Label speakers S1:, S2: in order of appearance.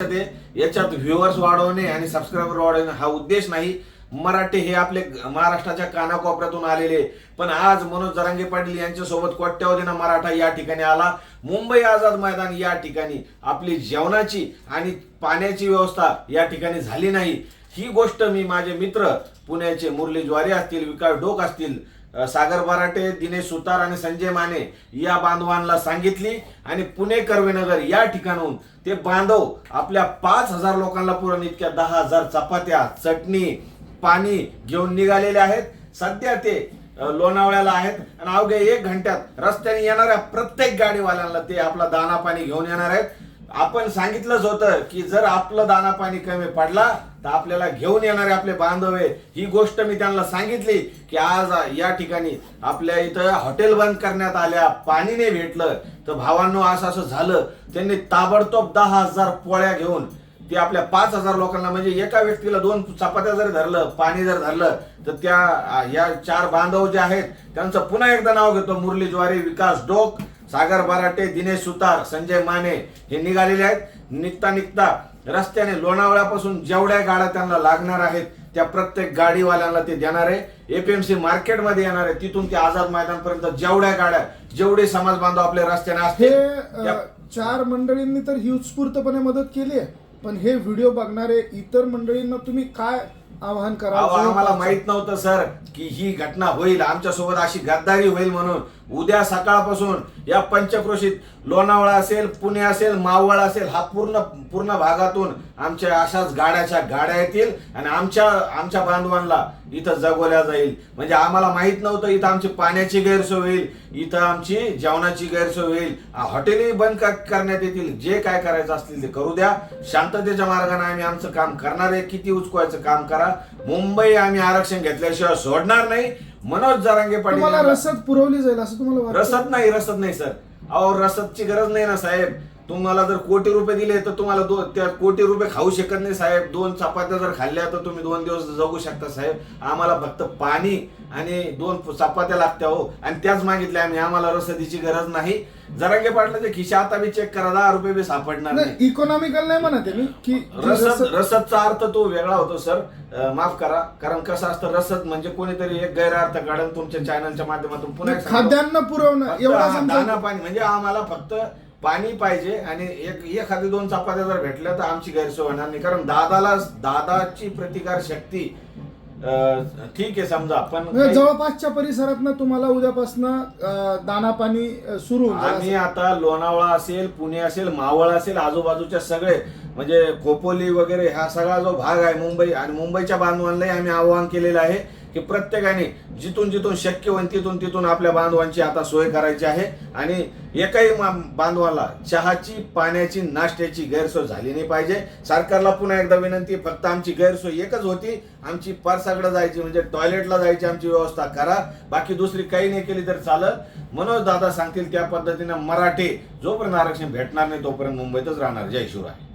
S1: ते याच्यात व्ह्युअर्स वाढवणे आणि सबस्क्रायबर वाढवणे हा उद्देश नाही. मराठी हे आपले महाराष्ट्राच्या कानाकोपऱ्यातून आलेले पण आज मनोज जरांगे पाटील यांच्यासोबत कोट्यावधीनं मराठा या ठिकाणी आला. मुंबई आझाद मैदान या ठिकाणी आपली जेवणाची आणि पाण्याची व्यवस्था या ठिकाणी झाली नाही. ही गोष्ट मी माझे मित्र पुण्याचे मुरली ज्वारी असतील विकास डोक असतील सागर बराटे दिनेश सुतार आणि संजय माने या बांधवांना सांगितली आणि पुणे कर्वेनगर या ठिकाणून ते बांधव आपल्या पाच हजार लोकांना पुरण इतक्या दहा हजार चपात्या चटणी पाणी घेऊन निघालेले आहेत. सध्या ते लोणावळ्याला आहेत आणि अवघ्या एक घंट्यात रस्त्याने येणाऱ्या प्रत्येक गाडीवाल्यांना ते आपला दाना पाणी घेऊन येणार आहेत. आपण सांगितलंच होतं की जर आपलं दाना पाणी कमी पडला तर आपल्याला घेऊन येणारे आपले बांधव आहे. ही गोष्ट मी त्यांना सांगितली की आज या ठिकाणी आपल्या इथं हॉटेल बंद करण्यात आल्या पाणी नाही भेटलं तर भावांनो असं असं झालं. त्यांनी ताबडतोब दहा हजार पोळ्या घेऊन ते आपल्या पाच हजार लोकांना म्हणजे एका व्यक्तीला दोन चपात्या जर धरलं पाणी जर धरलं तर त्या या चार बांधव जे आहेत त्यांचं पुन्हा एकदा नाव घेतो मुरली ज्वारी विकास डोक. सागर बराटे दिनेश सुतार संजय माने हे निघालेले आहेत. निघता निघता रस्त्याने लोणावळ्यापासून जेवढ्या गाड्या त्यांना लागणार आहेत त्या प्रत्येक गाडीवाल्यांना ते देणार आहे. एपीएमसी मार्केटमध्ये येणार आहे. तिथून ते आझाद मैदानपर्यंत जेवढ्या गाड्या जेवढे समाज बांधव आपल्या रस्त्याने असतील
S2: अ,
S1: त्या-
S2: चार मंडळींनी तर ही उत्स्फूर्तपणे मदत केली आहे. पण हे व्हिडिओ बघणारे इतर मंडळींना तुम्ही काय आवाहन करा
S1: आम्हाला माहीत नव्हतं सर की ही घटना होईल. आमच्यासोबत अशी गद्दारी होईल म्हणून उद्या सकाळपासून या पंचक्रोशीत लोणावळा असेल पुणे असेल मावळ असेल हा पूर्ण पूर्ण भागातून आमच्या अशाच गाड्याच्या गाड्या येतील आणि आमच्या आमच्या बांधवांना इथं जगवल्या जाईल. म्हणजे आम्हाला माहीत नव्हतं इथं आमची पाण्याची गैरसोय होईल इथं आमची जेवणाची गैरसोय होईल. हॉटेलही बंद करण्यात येतील जे काय करायचं असतील ते करू द्या. शांततेच्या मार्गाने आम्ही आमचं काम करणार आहे. किती उचकवायचं काम करा. मुंबई आम्ही आरक्षण घेतल्याशिवाय सोडणार नाही. मनोज जरांगे पाटील
S2: तुम्हाला रसद पुरवली जाईल असं तुम्हाला वाटतं?
S1: रसद नाही रसद नाही सर. अहो रसदची गरज नाही ना साहेब. तुम्हाला जर कोटी रुपये दिले तर तुम्हाला दो त्या कोटी रुपये खाऊ शकत नाही साहेब. दोन चपात्या जर खाल्ल्या तर तुम्ही दोन दिवस जगू शकता साहेब. आम्हाला फक्त पाणी आणि दोन चपात्या लागत्या हो. आणि त्याच मागितल्या आम्ही. आम्हाला रसदीची गरज नाही. जरांगे पाटलाचे खिशा आता बी चेक करा. दहा रुपये बी सापडणार नाही
S2: इकॉनॉमिकल नाही म्हणत मी की
S1: रसद
S2: रसद-
S1: रसदचा अर्थ तो वेगळा होतो सर. माफ करा. कारण कसं असतं रसद म्हणजे कोणीतरी एक गैरअर्थ काढून तुमच्या चॅनलच्या माध्यमातून पुन्हा.
S2: खाद्यान्न पुरवणं एवढा
S1: दाना पाणी. म्हणजे आम्हाला फक्त पाणी पाहिजे आणि एक एखादी दोन चपात्या जर भेटल्या तर आमची गैरसोय होणार नाही. कारण दादाला दादाची प्रतिकार शक्ती ठीक आहे समजा पण
S2: जवळपासच्या परिसरात तुम्हाला उद्यापासून दाना पाणी सुरू
S1: आम्ही आता लोणावळा असेल पुणे असेल मावळ असेल आजूबाजूच्या सगळे म्हणजे खोपोली वगैरे हा सगळा जो भाग आहे मुंबई आणि मुंबईच्या बांधवांनाही आम्ही आवाहन केलेलं आहे की प्रत्येकाने जिथून जिथून शक्य होईल तिथून तिथून आपल्या बांधवांची आता सोय करायची आहे आणि एकाही बांधवाला चहाची पाण्याची नाश्त्याची गैरसोय झाली नाही पाहिजे. सरकारला पुन्हा एकदा विनंती फक्त आमची गैरसोय एकच होती. आमची परसाकडे जायची म्हणजे टॉयलेटला जायची आमची व्यवस्था करा. बाकी दुसरी काही नाही केली तर चालत मनोज दादा सांगतील त्या पद्धतीनं मराठी जोपर्यंत आरक्षण भेटणार नाही तोपर्यंत मुंबईतच राहणार. जय शिवराय.